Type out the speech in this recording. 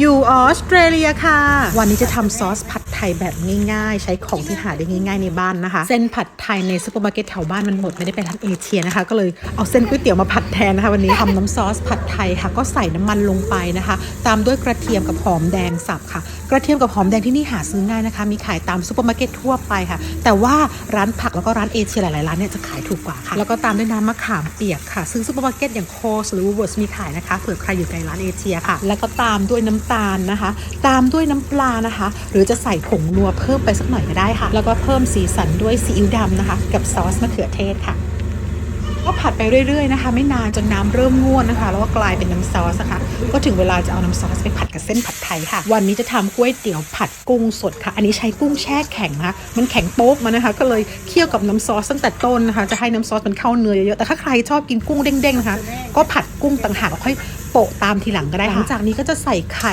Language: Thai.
อยู่ออสเตรเลียค่ะ วันนี้จะทำซอสผัดไทยแบบง่าย ๆ ใช้ของที่หาได้ง่าย ๆในบ้านนะคะ เส้นผัดไทยในซูเปอร์มาร์เก็ตแถวบ้านมันหมดไม่ได้ไปร้านเอเชียนะคะ ก็เลยเอาเส้นก๋วยเตี๋ยวมาผัดแทนนะคะ วันนี้ทำน้ำซอสผัดไทยค่ะ ก็ใส่น้ำมันลงไปนะคะ ตามด้วยกระเทียมกับหอมแดงสับค่ะกระเทียมกับหอมแดงที่นี่หาซื้อง่ายนะคะ มีขายตามซูเปอร์มาร์เก็ตทั่วไปค่ะ แต่ว่าร้านผักแล้วก็ร้านเอเชียหลายๆร้านเนี่ยจะขายถูกกว่าค่ะ แล้วก็ตามด้วยน้ำมะขามเปียกค่ะซึ่งซูเปอร์มาร์เก็ตอย่างโคสหรือวูเวิร์สมีขายนะคะ เผื่อใครอยู่ในร้านเอเชียค่ะ แล้วก็ตามด้วยน้ำตาลนะคะ ตามด้วยน้ำปลานะคะ หรือจะใส่ผงนัวเพิ่มไปสักหน่อยก็ได้ค่ะ แล้วก็เพิ่มสีสันด้วยซีอิ๊วดำนะคะ กับซอสมะเขือเทศค่ะ ก็ผัดไปเรื่อยๆนะคะ ไม่นานจนน้ำเริ่มง่วดนะคะ แล้วก็กลายเป็นน้ำซอสนะคะ ก็ถึงเวลาจะเอาน้ำซอสไปผัดกับเส้นผัดไทยค่ะ วันนี้จะทำก๋วยเตี๋ยวผัดกุ้งสดค่ะ อันนี้ใช้กุ้งแช่แข็งนะคะ มันแข็งโป๊กมานะคะ ก็เลยเคี่ยวกับน้ำซอสตั้งแต่ต้นนะคะ จะให้น้ำซอสมันเข้าเนื้อเยอะๆ แต่ถ้าใครชอบกินกุ้งเด้งๆนะคะ ก็ผัดกุ้งต่างหากค่อยโปะตามทีหลังก็ได้หลังจากนี้ก็จะใส่ไข่